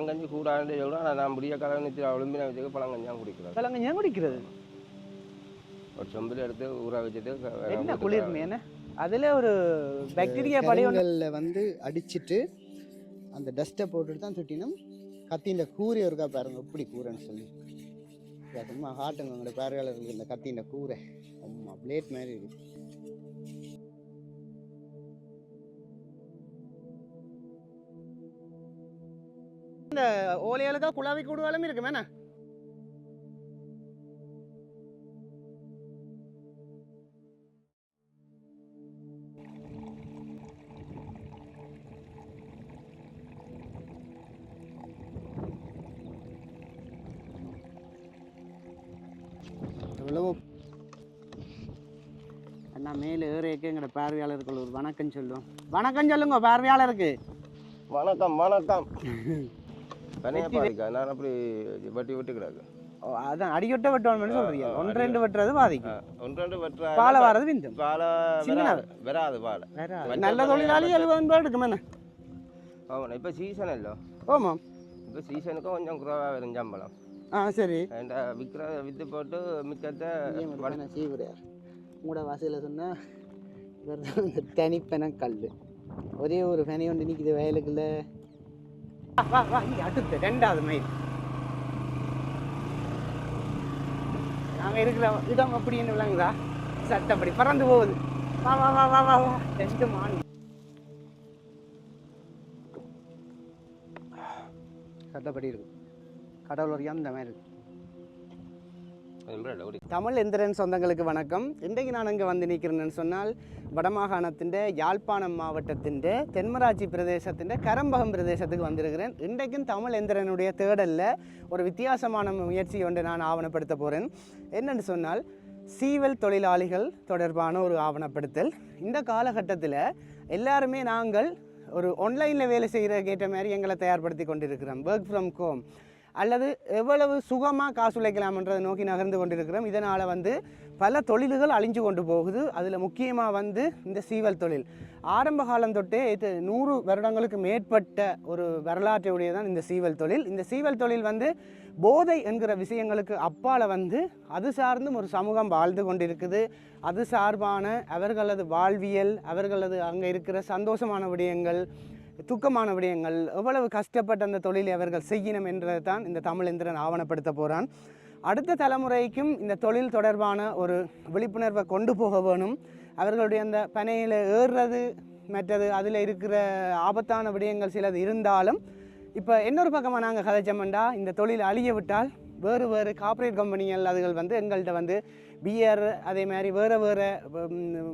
பழங்கஞ்சி கூடாது சொல்கிறேன் ஆனால் நான் முடிய கலனித்து ஒளிம்பின வச்சுக்க பழங்கஞ்சியாக குடிக்கிறேன் கிழங்கு ஏன் குடிக்கிறது. ஒரு சொம்பில் எடுத்து ஊற வச்சுட்டு என்ன குளிர்மை என்ன அதுல ஒரு பாக்டீரியா படி ஒன்று கருங்கல்ல வந்து அடிச்சிட்டு அந்த டஸ்ட்டை போட்டுட்டு தான் சுட்டினோம் கத்தின்ற கூரை இருக்கா பாருங்க எப்படி கூரைன்னு சொல்லி. இதை சும்மா காட்டுங்க உங்களோட பார்வையாளர்களுக்கு இந்த கத்தின்ற கூரை. அம்மா பிளேட் மாதிரி இருக்கு ஓலையாளுக்கா குழாவி கூடுவாலும் இருக்கு வேணா. எவ்வளவோ. அண்ணா மேலே ஏறியக்கு எங்களோட பார்வையாளர்கள் ஒரு வணக்கம் சொல்லுவோம் வணக்கம் சொல்லுங்க பார்வையாளருக்கு. வணக்கம் வணக்கம். தனியாக பாதிக்கா? நான் அப்படி வட்டி விட்டு கிடக்கு. ஓ, அதான் அடிக்கொட்ட வெட்டுவான்னு சொல்றீங்க. ஒன்று ரெண்டு வெட்டுறது பாதிக்கும். ஒன்று ரெண்டு வெட்டுற பாலை வாரது விந்தும். பாலை வராது பாலை. நல்ல தொழிலாளி. எழுபது ரூபா எடுக்கும் என்ன? ஆமாண்ணா இப்போ சீசன் இல்லை. ஆமாம் இப்போ சீசனுக்கும் கொஞ்சம் குறைவாக வரும் சம்பளம். ஆ சரி. விற்கிற விற்று போட்டு மிச்சத்தை வடி- சீவுறையார் உங்களோட வாசையில் சொன்னால் தனிப்பென கல் ஒரே ஒரு ஃபேனை ஒன்று நிற்கிது வயலுக்குள்ள. வா, வா அடுத்து ரெண்டாவது மைல் நாங்க இருக்கிற இடம் அப்படின்னு விளங்குதா? சட்டப்படி பறந்து போகுது. வா வா வா வா வா வா. ரெண்டு மான் சட்டப்படி இருக்கு. கடவுள் ஒரு அந்த மாதிரி இருக்கு? தமிழ் எந்திரன் சொந்தங்களுக்கு வணக்கம். இன்றைக்கு நான் இங்கே வந்து நிற்கிறேன்னு சொன்னால் வடமாகாணத்தின் யாழ்ப்பாணம் மாவட்டத்தின் தென்மராட்சி பிரதேசத்தின் கரம்பகம் பிரதேசத்துக்கு வந்திருக்கிறேன். இன்றைக்கும் தமிழ் எந்திரனுடைய தேடலில் ஒரு வித்தியாசமான முயற்சி ஒன்று நான் ஆவணப்படுத்த போகிறேன் என்னென்னு சொன்னால் சீவல் தொழிலாளிகள் தொடர்பான ஒரு ஆவணப்படுத்தல். இந்த காலகட்டத்தில் எல்லாருமே நாங்கள் ஒரு ஆன்லைனில் வேலை செய்கிற கேட்ட மாதிரி எங்களை தயார்படுத்தி கொண்டிருக்கிறோம். ஒர்க் ஃப்ரம் ஹோம் அல்லது எவ்வளவு சுகமாக காசு உழைக்கலாம்ன்றதை நோக்கி நகர்ந்து கொண்டிருக்கிறோம். இதனால் வந்து பல தொழில்கள் அழிஞ்சு கொண்டு போகுது. அதில் முக்கியமாக வந்து இந்த சீவல் தொழில். ஆரம்ப காலம் தொட்டே இது நூறு வருடங்களுக்கு மேற்பட்ட ஒரு வரலாற்றையுடைய தான் இந்த சீவல் தொழில். இந்த சீவல் தொழில் வந்து போதை என்கிற விஷயங்களுக்கு அப்பால் வந்து அது சார்ந்தும் ஒரு சமூகம் வாழ்ந்து கொண்டிருக்குது. அது சார்பான அவர்களது வாழ்வியல் அவர்களது அங்கே இருக்கிற சந்தோஷமான விடயங்கள் துக்கமான விடயங்கள் எவ்வளவு கஷ்டப்பட்டு அந்த தொழிலை அவர்கள் செய்யணும் என்றதை தான் இந்த தமிழேந்திரன் ஆவணப்படுத்த போகிறான் அடுத்த தலைமுறைக்கும் இந்த தொழில் தொடர்பான ஒரு விழிப்புணர்வை கொண்டு போக வேணும். அவர்களுடைய அந்த பனையில் ஏறுறது மற்றது அதில் இருக்கிற ஆபத்தான விடயங்கள் சிலது இருந்தாலும் இப்போ இன்னொரு பக்கமாக நாங்கள் கதைச்சோம்டா இந்த தொழில் அழிய விட்டால் வேறு வேறு கார்ப்பரேட் கம்பெனிகள் அதுகள் வந்து எங்கள்கிட்ட வந்து பியர் அதே மாதிரி வேறு வேறு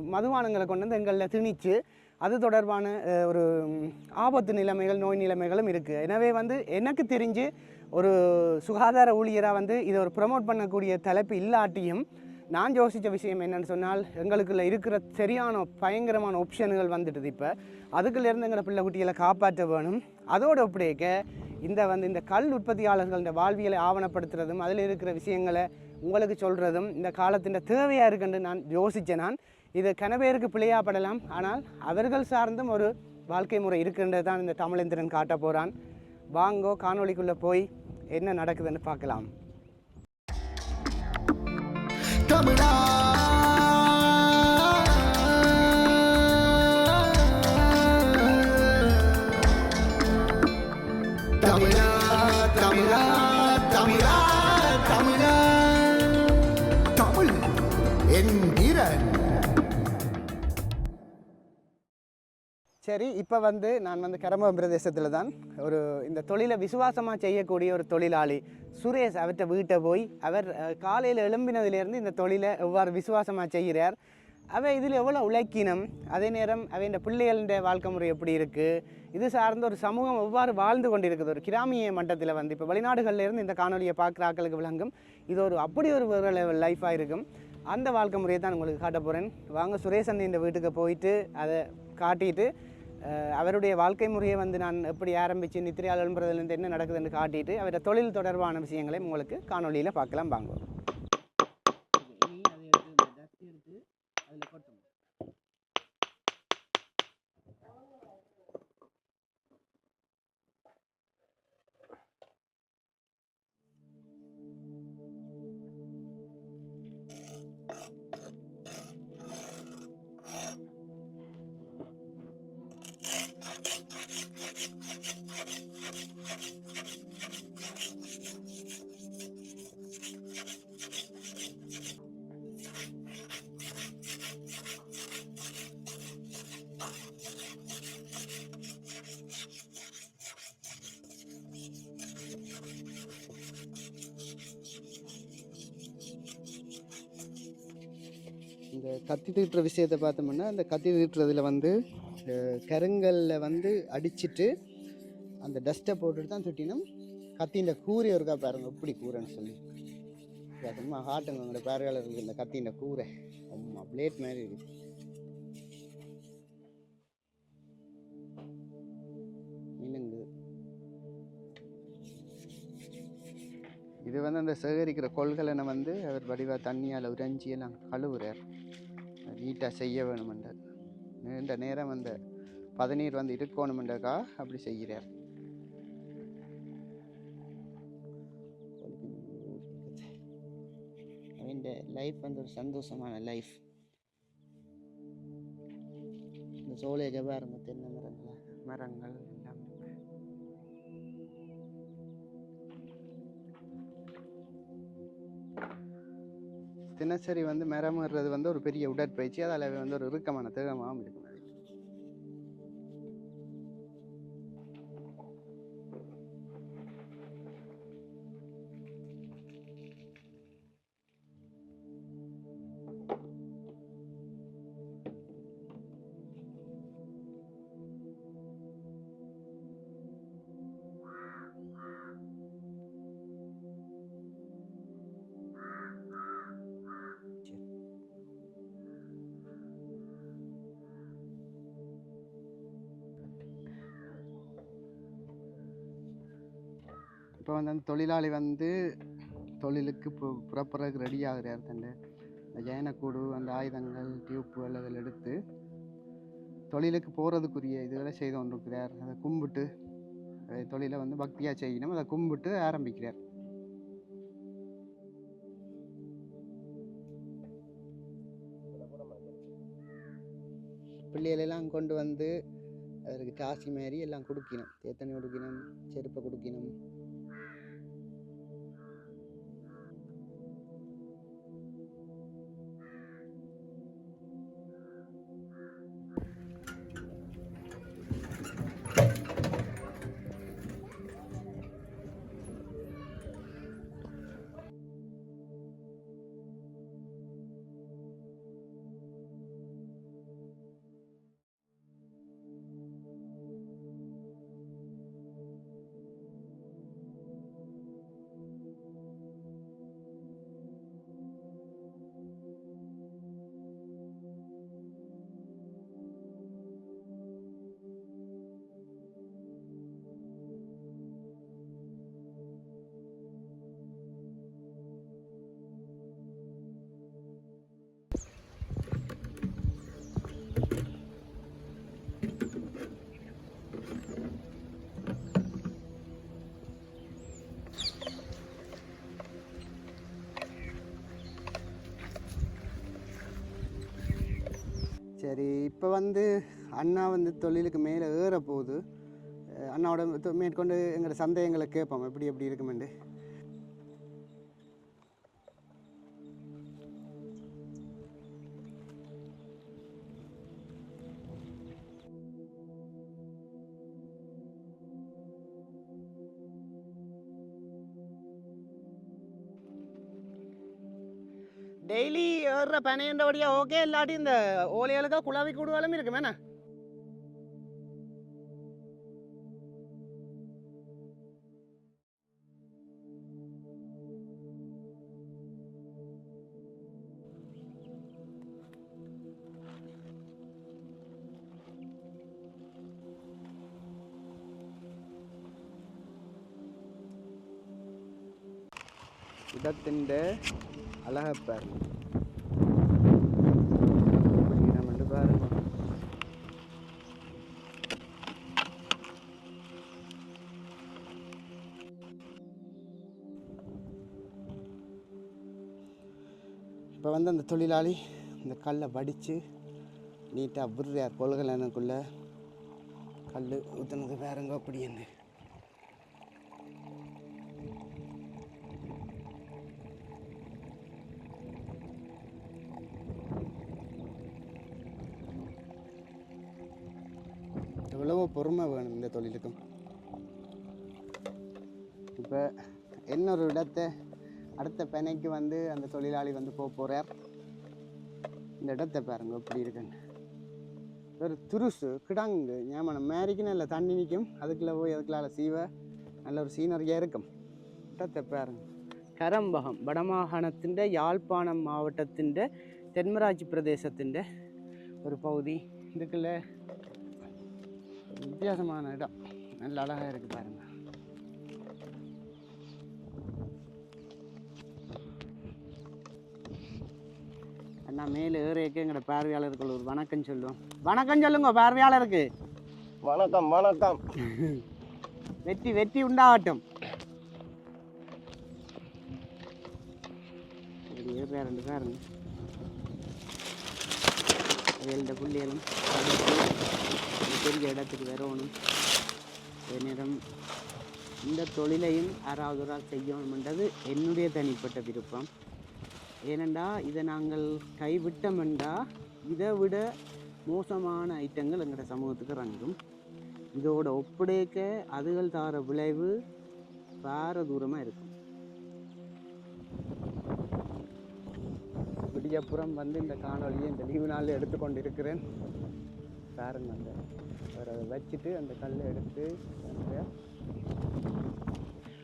மதுபானங்களை கொண்டு வந்து எங்களில் திணிச்சு அது தொடர்பான ஒரு ஆபத்து நிலைமைகள் நோய் நிலைமைகளும் இருக்குது எனவே வந்து எனக்கு தெரிஞ்சு ஒரு சுகாதார ஊழியராக வந்து இதை ஒரு ப்ரமோட் பண்ணக்கூடிய தலைப்பு இல்லாட்டியும் நான் யோசித்த விஷயம் என்னன்னு சொன்னால் எங்களுக்குள்ள இருக்கிற சரியான பயங்கரமான ஆப்ஷன்கள் வந்துட்டுது இப்போ. அதுக்குள்ளேருந்து எங்களை பிள்ளை குட்டிகளை காப்பாற்ற வேணும். அதோடு அப்படியேக்க இந்த வந்து இந்த கல் உற்பத்தியாளர்களோட வாழ்வியலை ஆவணப்படுத்துறதும் அதில் இருக்கிற விஷயங்களை உங்களுக்கு சொல்கிறதும் இந்த காலத்தின் தேவையாக இருக்குன்னு நான் யோசித்தேன் நான். இது கனவேருக்கு பிழையாப்படலாம் ஆனால் அவர்கள் சார்ந்தும் ஒரு வாழ்க்கை முறை இருக்கின்றது தான் இந்த தமிழேந்திரன் காட்ட போகிறான் வாங்கோ காணொளிக்குள்ளே போய் என்ன நடக்குதுன்னு பார்க்கலாம். தமிழா சரி இப்போ வந்து நான் வந்து கரம்பம் பிரதேசத்தில் தான் ஒரு இந்த தொழிலை விசுவாசமாக செய்யக்கூடிய ஒரு தொழிலாளி சுரேஷ் அவர்கிட்ட வீட்டை போய் அவர் காலையில் எழும்பினதிலேருந்து இந்த தொழிலை எவ்வாறு விசுவாசமாக செய்கிறார் அவ இதில் எவ்வளோ உழைக்கினம் அதே நேரம் அவன் பிள்ளைகளின் வாழ்க்கை முறை எப்படி இருக்குது இது சார்ந்த ஒரு சமூகம் எவ்வாறு வாழ்ந்து கொண்டிருக்குது ஒரு கிராமிய மட்டத்தில் வந்து இப்போ வெளிநாடுகள்லேருந்து இந்த காணொலியை பார்க்குறாக்களுக்கு விளங்கும் இது ஒரு அப்படி ஒரு வேறு லெவல் லைஃபாக இருக்கும். அந்த வாழ்க்கை முறையை தான் உங்களுக்கு காட்ட போகிறேன் வாங்க சுரேஷன் இந்த வீட்டுக்கு போயிட்டு அதை காட்டிட்டு அவருடைய வாழ்க்கை முறையை வந்து நான் எப்படி ஆரம்பித்து நித்திரையால் எழும்புறதுலேருந்து என்ன நடக்குதுன்னு காட்டிட்டு அவருடைய தொழில் தொடர்பான விஷயங்களை உங்களுக்கு காணொலியில் பார்க்கலாம். வாங்குவோம் இந்த கத்தி தீட்டுற விஷயத்தை பார்த்தோம்னா அந்த கத்தி தீட்டுறதுல வந்து கருங்கல்ல வந்து அடிச்சுட்டு அந்த டஸ்ட்டை போட்டுட்டு தான் சுட்டினோம் கத்தின்ற கூரை இருக்கா பாருங்க எப்படி கூரைன்னு சொல்லி. அதுமா ஹாட்டுங்க உங்களோட பேரையால் இருக்குது இந்த கத்தின்ற கூரை. அம்மா பிளேட் மாதிரி இருக்குது மினுங்கு. இது வந்து அந்த சேகரிக்கிற கொள்கலனை வந்து அவர் வடிவா தண்ணியால் உறைஞ்சியெல்லாம் கழுவுறார். நீட்டாக செய்ய வேணுமென்ற. நீண்ட நேரம் அந்த பதநீர் வந்து இருக்கணுமென்றக்கா அப்படி செய்கிறார். இந்த லைஃப் வந்து ஒரு சந்தோஷமான லைஃப் இந்த சோலையை பாருங்க தென்னை மரங்கள் மரங்கள்? தினசரி வந்து மரமுறது வந்து ஒரு பெரிய உடற்பயிற்சி. அதில் வந்து ஒரு இறுக்கமான தேகமாகவும் இருக்கும். தொழிலாளி வந்து தொழிலுக்கு பு புறப்புறதுக்கு ரெடி ஆகுறார் தண்டு இந்த ஜயனக்கூடு அந்த ஆயுதங்கள் டியூப்புகள் அதில் எடுத்து தொழிலுக்கு போகிறதுக்குரிய இதுகளை செய்து கொண்டிருக்கிறார். அதை கும்பிட்டு தொழிலை வந்து பக்தியாக செய்யணும். அதை கும்பிட்டு ஆரம்பிக்கிறார். பிள்ளைகளெல்லாம் கொண்டு வந்து அதற்கு காசி மாதிரி எல்லாம் கொடுக்கணும். தேத்தனி கொடுக்கணும் செருப்பை கொடுக்கணும். சரி இப்போ வந்து அண்ணா வந்து தொழிலுக்கு மேலே ஏற போகுது அண்ணாவோட மேற்கொண்டு எங்களோட சந்தேகங்களை கேட்போம். எப்படி எப்படி இருக்குமெண்டு டெய்லி ஏறுற பனையண்டபடியா ஓகே இல்லாட்டி இந்த ஓலைகளுக்கா குழாவி கூடுவாலும் இருக்கு வேணா. இடத்தின் அழகை பாருங்க. இப்போ வந்து அந்த தொழிலாளி இந்த கல்லை வடித்து நீட்டாக விடுறார் கொள்கலனுக்குள்ளே கல் ஊற்றுனது வேறங்க அப்படி என்ன எவ்வளவோ பொறுமை வேணும் இந்த தொழிலுக்கும். இப்போ இன்னொரு இடத்தை அடுத்த பெனைக்கு வந்து அந்த தொழிலாளி வந்து போக போகிறார் இந்த இடத்தை பாருங்க எப்படி இருக்குன்னு. ஒரு துருசு கிடங்கு ஞாபகம் மேரிக்குன்னு இல்லை தண்ணி நிற்கும். அதுக்குள்ளே போய் அதுக்குள்ளால சீவ நல்ல ஒரு சீனரியாக இருக்கும். இடத்தை பாருங்க. கரம்பகம் வடமாகாணத்தின் யாழ்ப்பாணம் மாவட்டத்தின் தென்மராட்சி பிரதேசத்தின் ஒரு பகுதி. இதுக்குள்ள வித்தியாசமான இடம். நல்ல அழகாக இருக்குது பாருங்க. அண்ணா மேலே ஏறியக்க எங்களோட பார்வையாளர்கள் ஒரு வணக்கம் சொல்லுவோம் வணக்கம் சொல்லுங்க பார்வையாளருக்கு. வணக்கம் வணக்கம். வெற்றி வெற்றி உண்டாகட்டும். ரெண்டு பேருங்க ரெண்டு பெரிய இடத்துக்கு வரணும். என்னிடம் இந்த தொழிலையும் யாராவது ஒரு ஆள் செய்யணும்ன்றது என்னுடைய தனிப்பட்ட விருப்பம். ஏனெண்டா இதை நாங்கள் கைவிட்டோம்டா இதை விட மோசமான ஐட்டங்கள் எங்களோட சமூகத்துக்கு இறங்கும் இதோட ஒப்படைக்க அதுகள் தார விளைவு வேற தூரமாக இருக்கும். விடியப்புறம் வந்து இந்த காணொலியை இந்த லீவு நாளில் எடுத்துக்கொண்டு இருக்கிறேன் பாருங்க அந்த அதை வச்சுட்டு அந்த கல்லை எடுத்து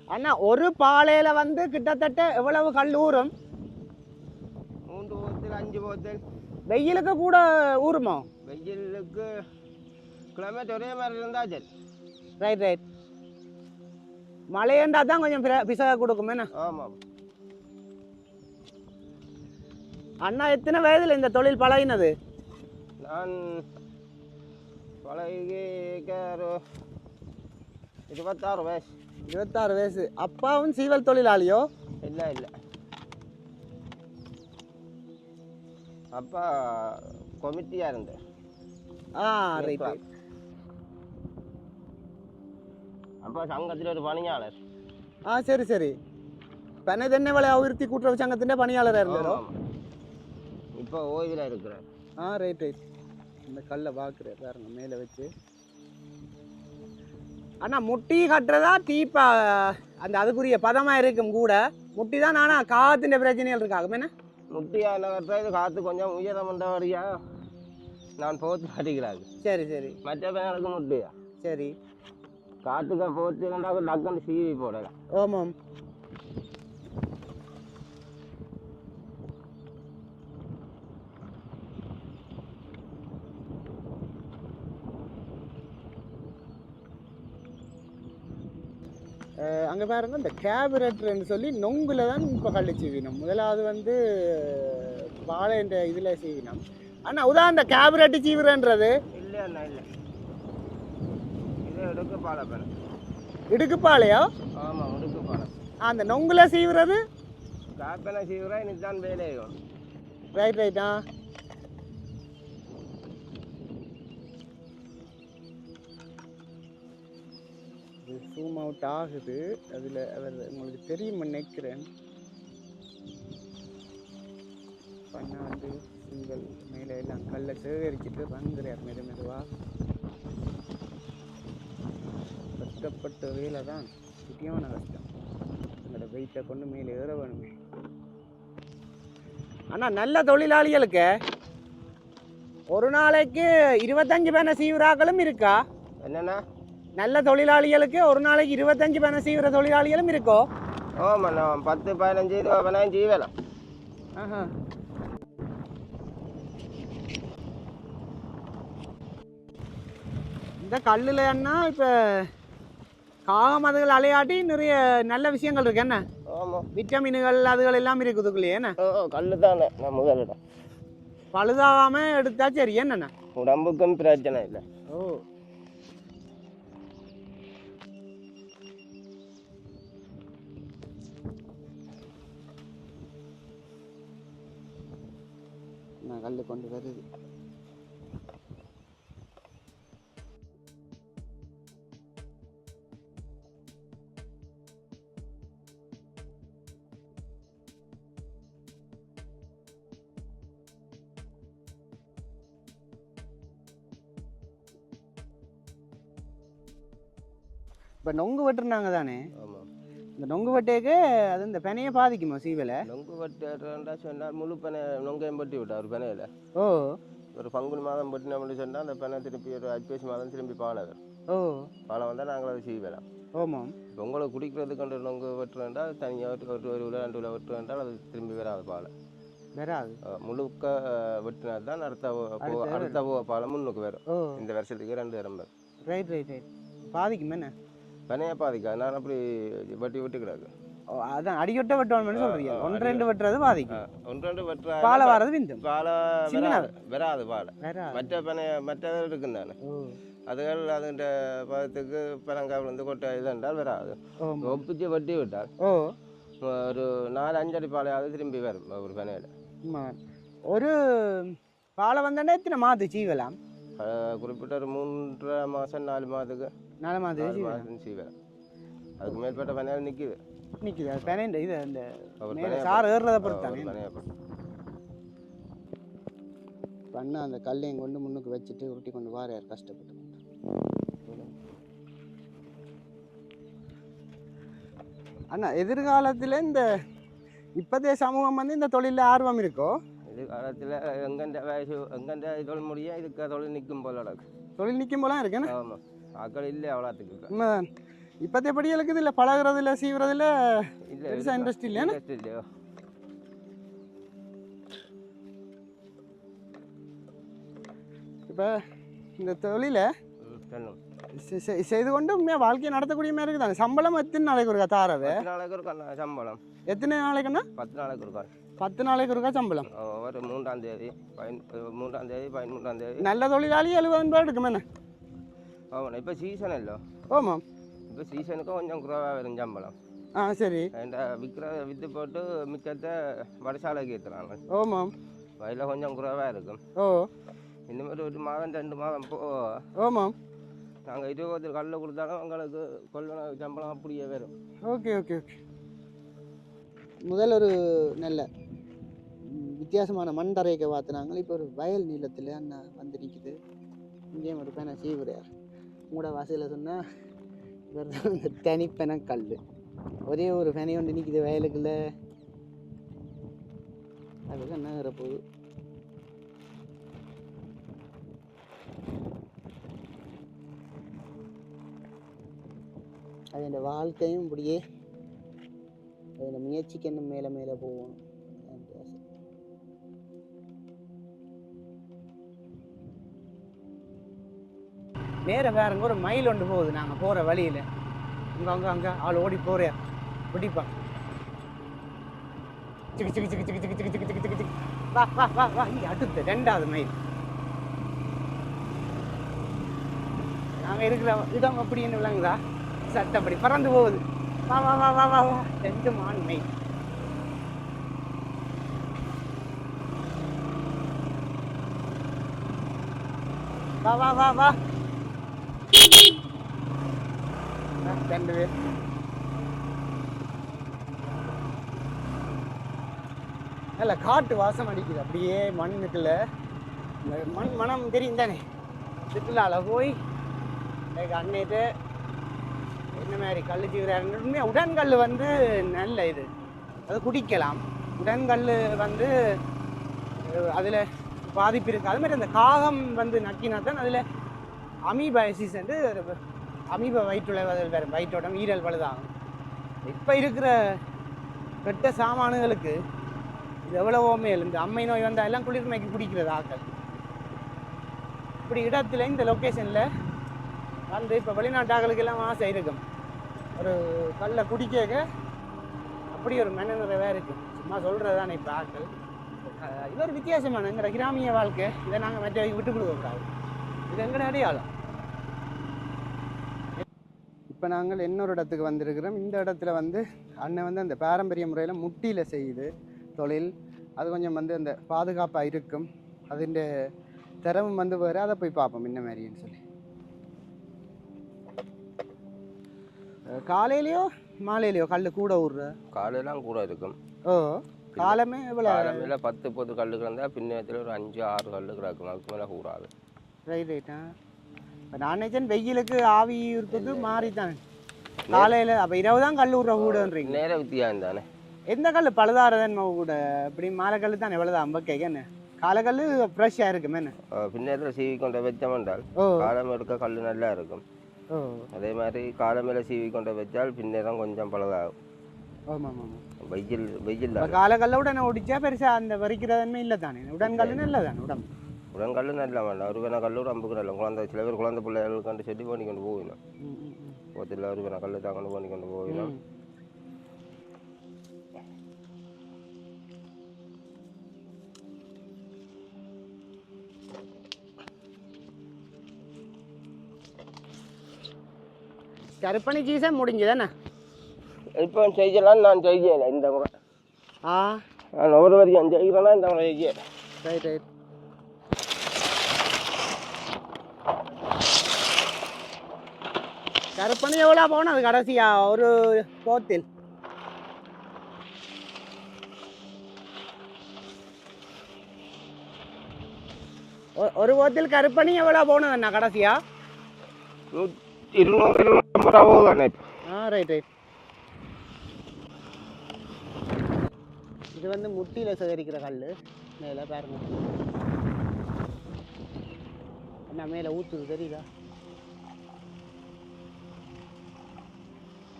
அண்ணா ஒரு பாலையில வந்து கிட்டத்தட்ட எவ்வளவு கல் ஊறும்? மூன்று போத்தல் அஞ்சு போத்தல். வெயிலுக்கு கூட ஊறுமோ? வெயிலுக்கு கிளைமேட் ஒரே மாதிரி இருந்தா சரி. ரைட் ரைட் மழையண்டா தான் கொஞ்சம் பிசக கொடுக்கும் என்ன? ஆமாம் அண்ணா எத்தனை வயதில் இந்த தொழில் பழகினது? நான் பழகிக்க ஒரு இருபத்தாறு வயசு. இருபத்தாறு வயசு. அப்பாவும் சீவல் தொழிலாளியோ? இல்லை இல்லை. அப்பா கொமிட்டியாக இருந்தேன் ஆ ரைட் அப்பா சங்கத்தில் ஒரு பணியாளர். ஆ சரி சரி. பெண்ணை தென்னை வலை அபிவிருத்தி கூட்டுறவு சங்கத்தின் பணியாளராக இருந்தாரோ. இப்போ ஓய்வில் இருக்கிறேன் ஆ ரைட் ரைட் இந்த கல்லை பார்க்குறேன் பாருங்க மேலே வச்சு. அண்ணா முட்டி கட்டுறதா தீப்பா அந்த அதுக்குரிய பதமாக இருக்கும் கூட. முட்டி தான் நானா காத்தின் பிரச்சனைகள் இருக்காகும் என்ன? முட்டியா நகர்றது காற்று கொஞ்சம் உயரம் வந்தவரையா நான் போத்து மாட்டிக்கிறாங்க. சரி சரி. மற்ற பேருக்கு முட்டியா? சரி. காற்றுக்கு போத்து இருந்தாக்க டக்குன்னு சீவி போடலாம். ஓமாம். அங்கே பாருங்க இந்த கேபரேட்டர்னு சொல்லி நொங்குல தான் இப்போ கள்ளி சீவினம் முதலாவது வந்து வாழை என்ற இதில் சீவினம். அண்ணா உதா இந்த கேபரேட்டர் சீவுறன்றது. இல்லை அண்ணா இல்லை. இது எடுக்க பாலப்பேன் இடுக்குப்பாளையோ? ஆமாம் எடுக்க பாலம் அந்த நொங்குல சீவுறது? காப்பனை சீவுறா இன்னைக்கு தான் வேலையும் ரைட் ரைட்டா அது ஜூம் அவுட் ஆகுது. அதில் அவர் உங்களுக்கு தெரியும் நினைக்கிறேன். பண்ணாண்டு சிங்கள் மேலே எல்லாம் கல்லை சேகரிச்சுட்டு வந்துடுறார் மெது மெதுவாக கஷ்டப்பட்ட வேலை தான் முக்கியமான கஷ்டம் உங்களோட வெயிட்டை கொண்டு மேலே ஏற வேணுமே. ஆனால் நல்ல தொழிலாளிகளுக்கு ஒரு நாளைக்கு இருபத்தஞ்சு பேனை சீவராக்களும் இருக்கா? என்னென்னா நல்ல தொழிலாளிகளுக்கு ஒரு நாளைக்கு இருபத்தஞ்சு பேனை சீவுற தொழிலாளிகளும் இருக்கோ? ஆமாண்ணா பத்து பதினஞ்சு இருபது பதினஞ்சு சீவலாம் ஆஹா. இந்த கல்லில் என்ன? இப்போ காகம் அதுகள் அலையாட்டி நிறைய நல்ல விஷயங்கள் இருக்கு. என்ன? ஆமாம் விட்டமின்கள் அதுகள் எல்லாம் இருக்குதுக்குள்ளேயே என்ன? ஓ கல் தானே நான் முதலிடம் பழுதாகாம எடுத்தா சரி என்னண்ணா உடம்புக்கும் பிரச்சனை இல்லை. ஓ. நகர்ந்து கொண்டு வருது. இப்போ நொங்கு வெட்டுனாங்க தானே? இந்த நொங்கு வெட்டேக்கு அது இந்த பெனையை பாதிக்குமா சீவலை? நொங்கு வெட்டுறா சொன்னால் முழு பனை நொங்கையும் வெட்டி விட்டா ஒரு பனையில். ஓ. ஒரு பங்குனி மாதம் வெட்டினோம்னு சொன்னால் அந்த பனை திருப்பி ஒரு ஐப்பசி மாதம் திரும்பி பாலை வரும் ஓ. பாலை வந்தால் நாங்கள் அதை செய்யலாம் ஓமாம் இப்போ உங்களுக்கு குடிக்கிறதுக்கு நொங்கு வெட்டுறேன்டா தனியாக ஒரு ஒரு உள்ள ரெண்டு உள்ள வெட்டுறேன்டால் அது திரும்பி வராது பாலை. வராது. முழுக்க வெட்டினா தான் அடுத்த அடுத்த அடுத்த போ- பாலை முன்னுக்கு வரும். இந்த வருஷத்துக்கு ரெண்டு வரும். ரைட் ரைட் ரைட் பாதிக்கும் என்ன? பனையை பாதிக்கா. நான் அப்படி வெட்டி விட்டு கிடக்கு. அதான் அடிக்கொட்ட வெட்டுவான்னு சொல்றீங்க. ஒன்று ரெண்டு வெட்டுறது பாதிக்கும் ஒன்று ரெண்டு வெட்டுறா பாலை வரது விந்தும். பாலை? வராது பாலை. மற்ற பனை மற்ற இருக்கும் தானே. அதுகள் அதுகிட்ட பதத்துக்கு பனங்காய் விழுந்து கொட்டை இது என்றால் வராது. ஒப்பிச்சு வெட்டி விட்டால் ஒரு நாலு அஞ்சடி பாலையாவது திரும்பி வரும் ஒரு பனையில். ஒரு பாலை வந்தோடனே எத்தனை மாது சீவலாம்? குறிப்பிட்ட ஒரு மூன்றரை மாதம் நாலு மாதத்துக்கு. நாலு மாதம் செய்வேன். அதுக்கு மேற்பட்ட பனையால் நிற்கிது நிற்குது அது பெனைண்ட இது அந்த சாறு ஏறுறத ஒரு பொறுத்து தானே பனையை பொறுத்து. பண்ண அந்த கல்லையும் கொண்டு முன்னுக்கு வச்சுட்டு உருட்டி கொண்டு வாரையார் கஷ்டப்பட்டு அண்ணா எதிர்காலத்தில் இந்த இப்போதைய சமூகம் வந்து இந்த தொழிலில் ஆர்வம் இருக்கோ? இது காலத்தில் எங்கெந்த வயசு எங்கெந்த தொழில் முடியும் இதுக்கு தொழில் நிற்கும் போல தொழில் நிற்கும் போலாம் இருக்குன்னு? ஆமாம் ஆக்கள் இல்லை அவ்வளோத்துக்கு உண்மைதான் இப்போதைய படிகளுக்கு இதில் பழகுறதுல சீவுறதுல இல்லை பெருசா interest இல்லையா? இன்ட்ரெஸ்ட் இல்லையோ? இப்போ இந்த தொழிலை செய்து கொண்டு உண்மையாக வாழ்க்கையை நடத்தக்கூடிய மாதிரி இருக்குதானே? சம்பளம் எத்தனை நாளைக்கு ஒருக்கா தாரவே? நாளைக்கு கண்ணா சம்பளம். எத்தனை நாளைக்குன்னா? பத்து நாளைக்கு ஒரு கால் பத்து நாளைக்கு ஒருக்கா சம்பளம். ஒரு மூன்றாம் தேதி மூன்றாம் தேதி பதிமூன்றாம் தேதி. நல்ல தொழிலாளி எழுபது ரூபா எடுக்குமே ஆமாம் இப்போ சீசன் இல்லை ஓமாம் இப்போ சீசனுக்கு கொஞ்சம் குறைவாக வரும் சம்பளம் ஆ சரி இந்த விற்கிற விற்று போட்டு மிச்சத்தை வடசாலைக்கு ஏற்றுறாங்க ஓமாம் வயலில் கொஞ்சம் குறைவாக இருக்கும் ஓ இனிமேல் ஒரு மாதம் ரெண்டு மாதம் போ ஓமாம் நாங்கள் இருபது கல்ல கொடுத்தாலும் உங்களுக்கு கொள்ளன சம்பளம் அப்படியே வரும் ஓகே ஓகே ஓகே முதல் ஒரு நல்ல வித்தியாசமான மண் தரையக்க பார்த்துனாங்க இப்போ ஒரு வயல் நீளத்தில் அண்ணா வந்து நிற்குது இங்கேயும் ஒரு பேனை சீவுறார் மூட வாசலில் சொன்னால் இவர் தான் அந்த தனிப்பென கல் ஒரே ஒரு பெனை ஒன்று நிற்கிது வயலுக்குள்ள. அதுக்கு என்ன போகுது? அது வாழ்க்கையும் இப்படியே அதில் முயற்சிக்கு இன்னும் மேலே மேலே போகணும் நேர வேறங்க ஒரு மயில் ஒன்று போகுது. நாங்கள் போகிற வழியில். அங்கே அங்கே அங்கே. ஆள் ஓடி போகிறேன் பிடிப்பான் சிக்கு சிக்கு சிக்கு சிக்கு சிக்கு சிக்கு சிக்கு சிக்கு சிக்கு. வா வா வா வா. இங்கே அடுத்து ரெண்டாவது மயில் நாங்கள் இருக்கிற இடம் அப்படின்னு விளங்குதா? சட்டப்படி பறந்து போகுது. வா வா வா வா வா வா. ரெண்டு மான் மயில் வா வா வா வா ஆ, ரெண்டு பேர் நல்ல காட்டு வாசம் அடிக்குது. அப்படியே மண்ணுக்குள்ள. மண் மனம் தெரியும் தானே? சுற்றுலால போய் எங்கள் என்ன மாதிரி கல் சீவுறாரு உடன்கல் வந்து நல்ல இது. அது குடிக்கலாம். உடன்கல் வந்து அதில் பாதிப்பு இருக்குது அது மாதிரி அந்த காகம் வந்து நக்கினா தான் அதில் அமீபயசிஸ் வந்து சமீப வயிற்றுளைவதல் வேறு வயிற்றோட ஈரல் பழுதாகும் இப்போ இருக்கிற கெட்ட சாமானுகளுக்கு இது எவ்வளவோ மேல். இந்த அம்மை நோய் வந்தால் எல்லாம் குளிர்மைக்கு குடிக்கிறது ஆக்கள். இப்படி இடத்துல இந்த லொக்கேஷனில் வந்து இப்போ வெளிநாட்டு ஆக்களுக்கு எல்லாம் ஆசை இருக்கும். ஒரு கல்லை குடிக்க அப்படி ஒரு மனநிறைவாக இருக்குது சும்மா சொல்கிறது தானே இப்போ ஆக்கள். இது ஒரு வித்தியாசமான எங்களோட கிராமிய வாழ்க்கை இதை நாங்கள் மற்ற விட்டு கொடுக்கக்கூடாது இது எங்கட அடையாளம். இப்போ நாங்கள் இன்னொரு இடத்துக்கு வந்திருக்கிறோம். இந்த இடத்துல வந்து அண்ணன் வந்து அந்த பாரம்பரிய முறையில் முட்டியில் செய்யுது தொழில். அது கொஞ்சம் வந்து அந்த பாதுகாப்பாக இருக்கும். அதிൻ്റെ திறமும் வந்து வேறு. அதை போய் பார்ப்போம் என்ன மாதிரின்னு சொல்லி. காலையிலையோ மாலையிலையோ கல் கூட விட்ற காலையெல்லாம் கூட இருக்கும். ஓ காலமே இவ்வளோ காலையில் பத்து பத்து கல்லு கிடந்தா பின்னத்தில் ஒரு அஞ்சு ஆறு கல்லு கிடக்கும். அதுக்கு மேலே கூடாது ரைட் ரைட்டா இப்போ நான் நினைச்சேன் வெயிலுக்கு ஆவி இருக்குது மாறி தான் காலையில் அப்போ இரவு தான் கல் விடுற கூடன்றீங்க நேர வித்தியாசம் தானே எந்த கல் பழுதாரதன் கூட இப்படி மாலை கல் தான் எவ்வளோ தான் ஐம்பக்கைக்கு என்ன காலக்கல் ஃப்ரெஷ்ஷாக இருக்குமே என்ன? பின்னேரத்தில் சீவி கொண்டு வச்சோம் என்றால் ஓ. காலம் எடுக்க கல் நல்லா இருக்கும். அதே மாதிரி காலமேல சீவி கொண்டு வச்சால் பின்னேரம் கொஞ்சம் பழகாகும் ஆமாம் வெயில் வெயில் காலக்கல்ல உடனே ஒடிச்சா பெருசாக அந்த வரிக்கிறதன்மை இல்லை தானே. உடன்கல் நல்ல தானே உடம்பு? உடங்கல் நல்லா வேண்டாம் ஒரு வேணா கல்லூர் அம்புக்கு நல்ல குழந்தை சில பேர் குழந்தை பிள்ளைகள் கண்டு செடி பண்ணி கொண்டு போகணும் ம், ம், ம். ஒருத்தர் ஒரு வேணா கல்லு தான் கொண்டு பண்ணி கொண்டு போகணும் ம். கருப்பணி சீசன் முடிஞ்சுதானே? இப்போ செய்யலாம் நான் செய்யலை. இந்த முறை. ஆ. நான் ஒரு வரைக்கும் செய்கிறேன்னா இந்த முறை செய்ய ரைட் ரைட் கருப்பணி எவ்வளோ போனது கடைசியா ஒரு போத்தில். ஒரு போத்தில் கருப்பணி எவ்வளோ போனதுண்ணா கடைசியா? நூ- இருநூறு இருநூற்றம்பது ரூபா போகுதானே ஆ ரைட் ரைட் இது வந்து முட்டியில் சேகரிக்கிற கல் மேலே பாருங்க. என்ன மேலே ஊற்றுது தெரியுதா?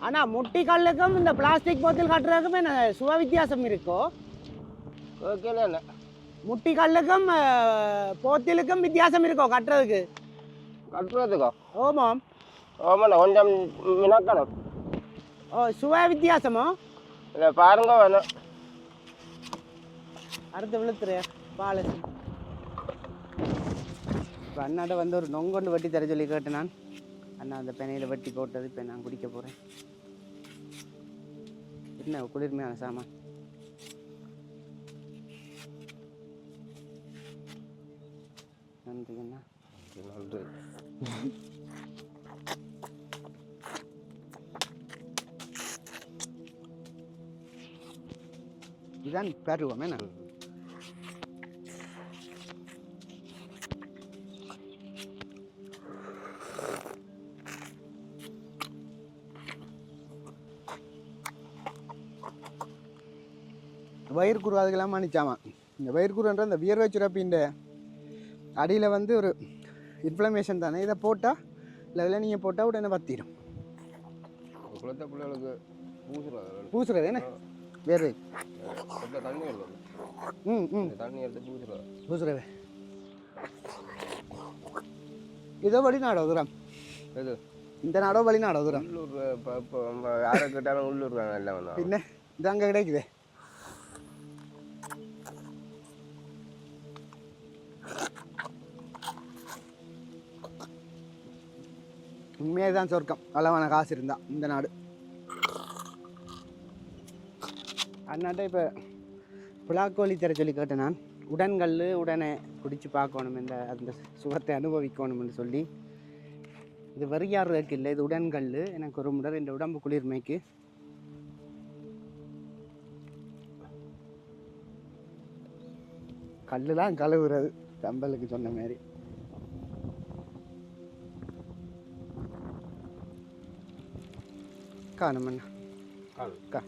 ஆனால் முட்டி கல்லுக்கும் இந்த பிளாஸ்டிக் போத்தில் கட்டுறதுக்கும் என்ன சுவ வித்தியாசம் இருக்கோ? ஓகேல என்ன முட்டி கல்லுக்கும் போத்திலுக்கும் வித்தியாசம் இருக்கோ கட்டுறதுக்கு? கட்டுறதுக்கோ? ஓமாம் ஆமாண்ணா கொஞ்சம் மினக்கணும். ஓ சுவ வித்தியாசமோ? இல்லை பாருங்க வேணும் அடுத்து விழுத்துரு பால் இப்போ அண்ணாட்ட வந்து ஒரு நொங்கொண்டு வெட்டி தர சொல்லி கேட்டேன் நான். அண்ணா அந்த பெனையில் வெட்டி போட்டது இப்போ நான் குடிக்க போகிறேன் என்ன குளிர்மையான சாமான் நன்றி அண்ணா நன்றி இதுதான் பருவம் என்ன வயிற்குரு அதுக்கெல்லாம் மன்னிச்சாமா இந்த வயிற்குருன்ற இந்த வியர்வை சுரப்பின்ற அடியில் வந்து ஒரு இன்ஃப்ளமேஷன் தானே இதை போட்டால் இல்லை நீங்கள் போட்டால் உடனே பத்திடும் குளத்த பிள்ளைகளுக்கு பூசுறது பூசுறது என்ன? வேர்வை கொஞ்சம் தண்ணி ம் தண்ணி எடுத்து பூசுறது. பூசுறது இதோ வெளிநாடோ தூரம் இது இந்த நாடோ வெளிநாடோ தூரம் உள்ளூர் இப்போ யாரை கேட்டாலும் உள்ளூர் எல்லாம் பின்ன இது அங்கே கிடைக்குது. உண்மையாக தான் சொர்க்கம். அளவான காசு இருந்தால் இந்த நாடு. அந்நாட்டை இப்போ புலாக்கோழி தர சொல்லி கேட்டேன் நான். உடன்கல் உடனே குடித்து பார்க்கணும் இந்த அந்த சுகத்தை அனுபவிக்கணும்னு சொல்லி. இது வரியாடுறதுக்கு இல்லை இது உடன்கல் எனக்கு ஒரு முடர் இந்த உடம்பு குளிர்மைக்கு. கல்லுலாம் கழுவுறது தம்பலுக்கு சொன்ன மாதிரி. கா.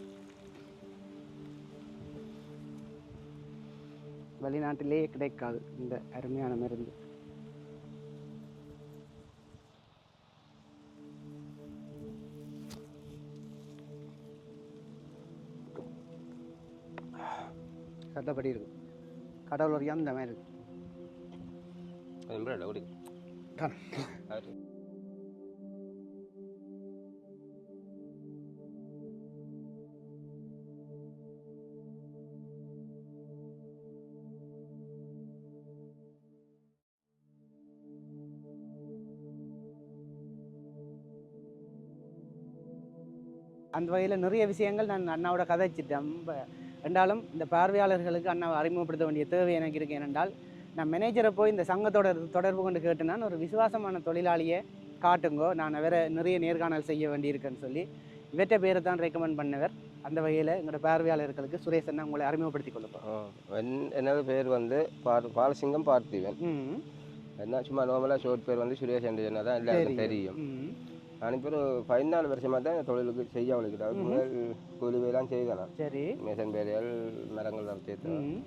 வெளிநாட்டிலேயே கிடைக்காது இந்த அருமையான மருந்து. சட்டப்படி இருக்கு. கடவுள் வரையும் இந்த மாதிரி இருக்கு அந்த வகையில் நிறைய விஷயங்கள் நான் அண்ணாவோட கதைச்சிட்டேன். ரொம்ப ரெண்டாலும் இந்த பார்வையாளர்களுக்கு அண்ணாவை அறிமுகப்படுத்த வேண்டிய தேவை எனக்கு இருக்கு ஏனென்றால் நான் மேனேஜரை போய் இந்த சங்கத்தோட தொடர்பு கொண்டு கேட்டேன்னா ஒரு விசுவாசமான தொழிலாளியை காட்டுங்கோ நான் வேற நிறைய நேர்காணல் செய்ய வேண்டியிருக்கேன்னு சொல்லி இவற்றை பேரை தான் ரெக்கமெண்ட் பண்ணவர். அந்த வகையில் எங்களோட பார்வையாளர்களுக்கு சுரேஷ் அண்ணா உங்களை அறிமுகப்படுத்திக் கொள்ள போகிறோம் ஆ, என்- எனது பேர் வந்து பார் பாலசிங்கம் பார்த்திவன் என்ன சும்மா நார்மலாக ஷோர்ட் பேர் வந்து சுரேஷ் என்று சொன்னால் தான் எல்லாருக்கும் தெரியும். இப்போ ஒரு பதினாலு வருஷமாக தான் தொழிலுக்கு செய்ய அதுக்கு முதல் கூலி வேலாம் செய்தேன். நான் சரி. மேசன் வேலைகள் மரங்கள் சேர்த்து ம்.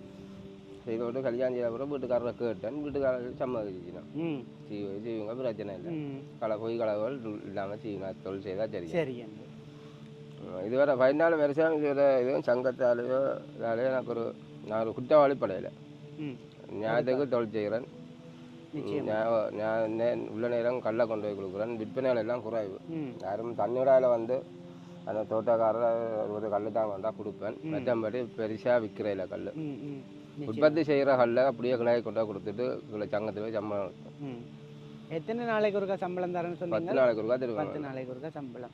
செய்து விட்டு கல்யாணம் செய்த அப்புறம் வீட்டுக்காரரை கேட்டேன். வீட்டுக்காரர்கள் சம்மதிச்சினோம் ம். செய்வ செய்வங்க பிரச்சனை இல்லை. களை பொய் களவுகள் இல்லாமல் செய்யணும். தொழில் செய்தால் சரி சரி. இதுவரை பதினாலு வருஷம் இதுவரை எதுவும் சங்கத்தாலேயோ இதாலேயோ எனக்கு ஒரு நான் ஒரு குற்றவாளி படையில. நியாயத்துக்கு தொழில் செய்கிறேன். நிச்சயம். நியா- நியா- நே- உள்ள நேரம் கல்லை கொண்டு போய் கொடுக்குறேன். விற்பனைகள் எல்லாம் குறைவு. யாரும் தண்ணியோடாயில் வந்து அந்த தோட்டக்காரர் ஒரு கல் தான் வந்தால் கொடுப்பேன். மற்றபடி பெருசாக விற்கிறதில்ல கல் ம் ம். நிச்சயம். உற்பத்தி செய்கிற கல்லை அப்படியே கிளையை கொண்டா கொடுத்துட்டு கிளை சங்கத்தில் போய் சம்பளம். எத்தனை நாளைக்கு ஒருக்கா சம்பளம் தரேன்னு பத்து சொன்னீங்க நாளைக்கு ஒருக்கா பத்து திரும்ப நாளைக்கு ஒருக்கா சம்பளம்.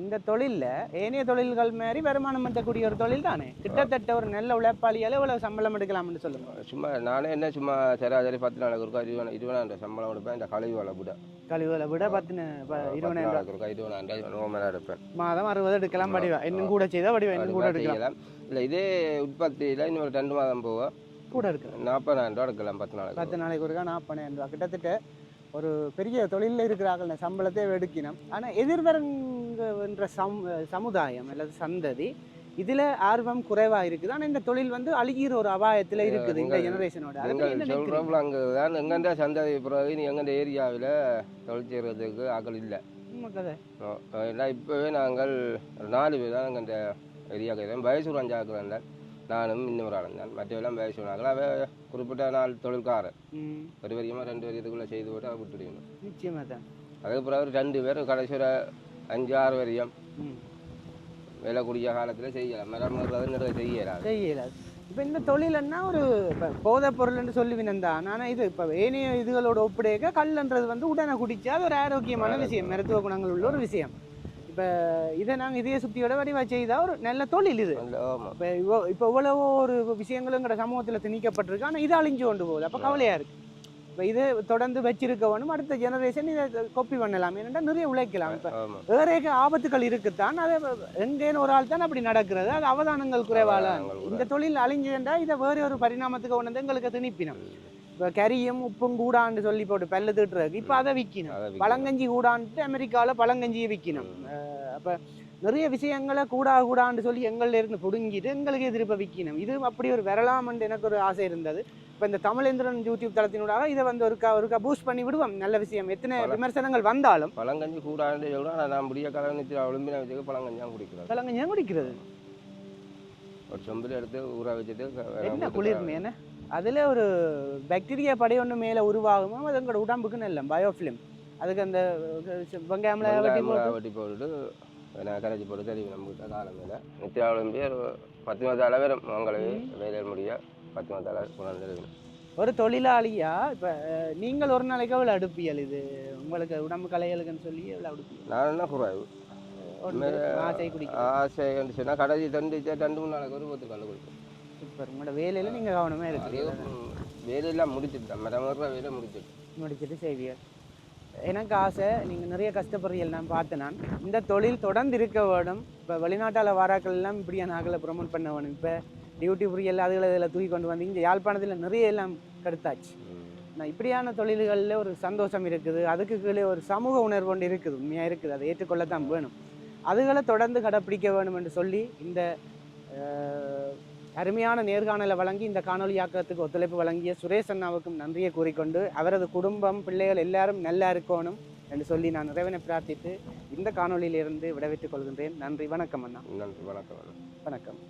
இந்த தொழில்ல ஏனைய தொழில்கள் மாதிரி வருமானம் ஈட்டக்கூடிய ஒரு தொழில் தானே கிட்டத்தட்ட ஒரு நல்ல உழைப்பாளியால எவ்வளவு சம்பளம் எடுக்கலாம்னு சொல்லுங்க. சும்மா நானே என்ன சும்மா சராசரி பத்து நாளைக்கு ஒருக்கா இருபது இருபதாயிரம் சம்பளம் கொடுப்பேன் இந்த கழிவு வலை விட. கழிவுகளை விட பத்து இருபதாயிரம் எடுப்பேன். மாதம் அறுபது எடுக்கலாம் படிவா இன்னும் கூட செய்தா படிவா இன்னும் கூட எடுக்கலாம். இல்லை இதே உற்பத்தியில் இன்னும் ஒரு ரெண்டு மாதம் போக கூட எடுக்கலாம். நாற்பதாயிரம் ரூபா எடுக்கலாம் பத்து நாளைக்கு பத்து நாளைக்கு ஒருக்கா நாற்பதாயிரம் ரூபா கிட்டத்தட்ட ஒரு பெரிய தொழிலில் இருக்கிறார்கள் சம்பளத்தை எடுக்கணும் ஆனால் எதிர்வருங்கின்ற சம் சமுதாயம் அல்லது சந்ததி இதில் ஆர்வம் குறைவாக இருக்குது. ஆனால் இந்த தொழில் வந்து அழுகிற ஒரு அபாயத்தில் இருக்குது இந்த ஜெனரேஷனோட நீங்கள்? சொல்கிறப்பல அங்கே தான் எங்கண்ட சந்ததி பிறகு நீ எங்கண்ட ஏரியாவில் தொழில் செய்கிறதுக்கு ஆக்கள் இல்லை. எல்லாம் இப்போவே நாங்கள் ஒரு நாலு பேர் தான் எங்கள் ஏரியாவுக்கு இருக்கோம் வயசு ஒரு அஞ்சாக்குறேன் நானும் இன்னொரு ஆளும் தான். மற்றவெல்லாம் வயசு நாங்கள் அவ குறிப்பிட்ட நாள் தொழில்காரர். ஒரு வரியமாக ரெண்டு வரியத்துக்குள்ளே செய்து போட்டு அதை விட்டுடுவோம் நிச்சயமாக தான். அதுக்கு பிறகு ரெண்டு பேர் கடைசி ஒரு அஞ்சு ஆறு வரியம் வேலை கூடிய காலத்தில் செய்யலாம். மரம் செய்யலாம். செய்யலாது இப்போ இந்த தொழில்னா ஒரு இப்போ போதைப் பொருள்னு சொல்லுவினன் தான் ஆனால் இது இப்போ ஏனைய இதுகளோட ஒப்படைக்க கல்லுன்றது வந்து உடனே குடிச்சா அது ஒரு ஆரோக்கியமான விஷயம். மருத்துவ குணங்கள் உள்ள ஒரு விஷயம். இப்போ இதை நாங்கள் இதய சுத்தியோட வடிவா செய்தால் ஒரு நல்ல தொழில் இது. இப்போ இவ்வளோ இப்போ இவ்வளவோ ஒரு விஷயங்களுங்கிற சமூகத்தில் திணிக்கப்பட்டிருக்கு. ஆனால் இது அழிஞ்சு கொண்டு போகுது. அப்போ கவலையாக இருக்குது இப்போ இதை தொடர்ந்து வச்சிருக்க வேணும். அடுத்த ஜெனரேஷன் இதை கொப்பி பண்ணலாம். ஏன்னா நிறைய உழைக்கலாம். இப்போ ஆமாம் வேறேக ஆபத்துகள் இருக்குத்தான். அது எங்கேன்னு ஒரு ஆள் தான் அப்படி நடக்கிறது. அது அவதானங்கள் குறைவால. இந்த தொழில் அழிஞ்சுண்டா இதை வேற ஒரு பரிணாமத்துக்கு வந்து எங்களுக்கு திணிப்பினம். இப்போ கரியும் உப்பும் கூடான்னு சொல்லி போட்டு பல்லு திட்டுறதுக்கு இப்போ அதை விற்கணும். பழங்கஞ்சி கூடான்ட்டு அமெரிக்காவில் பழங்கஞ்சியை விற்கணும் அப்போ நிறைய விஷயங்களை கூடா கூடான்னு சொல்லி எங்கள்ல இருந்து பிடுங்கிட்டு எங்களுக்கு திருப்ப விற்கணும் இது அப்படி ஒரு வரலாமன்ட்டு எனக்கு ஒரு ஆசை இருந்தது. இப்போ இந்த தமிழேந்திரன் யூடியூப் தளத்தினூடாக இதை வந்து ஒருக்கா ஒருக்கா பூஸ்ட் பண்ணி விடுவோம். நல்ல விஷயம். எத்தனை விமர்சனங்கள் வந்தாலும். பழங்கஞ்சி கூடாண்டு கூட நான் முடிய கலந்து ஒளிம்பின வச்சுக்க பழங்கஞ்சி தான் குடிக்கிறேன் பழங்கஞ்சி ஏன் குடிக்கிறது. ஒரு சொம்பில் எடுத்து ஊற வச்சுட்டு என்ன குளிர்மை என்ன அதில் ஒரு பாக்டீரியா படை ஒன்று மேலே உருவாகுமோ? அது எங்களோட உடம்புக்கு நல்ல பயோஃபிலிம் அதுக்கு அந்த வெங்காயம்ல வெட்டி போட்டு. நான் கரைச்சி போட்டு தெரியும் நம்ம கிட்ட காலம் மேலே நித்தியாவளம் பேர் பத்து மாதம் வரும் மங்களவே வேலையை முடிய பத்து மாதம் கொண்டாந்து இருக்கணும் ஒரு தொழிலாளியா? இப்போ நீங்கள் ஒரு நாளைக்கு எவ்வளோ அடுப்பியல் இது? உங்களுக்கு உடம்பு கலைகளுக்குன்னு சொல்லி எவ்வளோ அடுப்பியல்? நான் என்ன குறைவு? ஆசை குடிக்க ஆசை சொன்னால் கடைசி தண்டு ரெண்டு மூணு நாளைக்கு ஒரு பத்து கல் கொடுக்கும் சூப்பர். உங்களோட வேலையில் நீங்கள் கவனமாக அது இருக்கு ம், வேலையெல்லாம் முடிச்சுட்டேன். மரமர வேலை முடிச்சுட்டு. முடிச்சிட்டு செய்வீர்கள் எனக்கு ஆசை நீங்கள் நிறைய கஷ்டப்படுறீர்கள் நான் பார்த்தேன் நான். இந்த தொழில் தொடர்ந்து இருக்க வேணும் இப்போ வெளிநாட்டால் வாராக்கள் எல்லாம் இப்படியான ஆக்களை ப்ரொமோட் பண்ண வேணும். இப்போ டியூட்டி எல்லாம் அதுகளை இதில் தூக்கி கொண்டு வந்து இங்கே யாழ்ப்பாணத்தில் நிறைய எல்லாம் கடுத்தாச்சு. நான் இப்படியான தொழில்களில் ஒரு சந்தோஷம் இருக்குது. அதுக்கு கீழே ஒரு சமூக உணர்வு ஒன்று இருக்குது. உண்மையாக இருக்குது. அதை ஏற்றுக்கொள்ளத்தான் வேணும். அதுகளை தொடர்ந்து கடைப்பிடிக்க வேணும் என்று சொல்லி இந்த அருமையான நேர்காணலை வழங்கி இந்த காணொலியாக்கத்துக்கு ஒத்துழைப்பு வழங்கிய சுரேஷ் அண்ணாவுக்கும் நன்றியை கூறிக்கொண்டு அவரது குடும்பம் பிள்ளைகள் எல்லாரும் நல்லா இருக்கணும் என்று சொல்லி நான் இறைவனை பிரார்த்தித்து இந்த காணொளியிலிருந்து விடைபெற்றுக் கொள்கின்றேன். நன்றி வணக்கம் அண்ணா. நன்றி வணக்கம் வணக்கம்.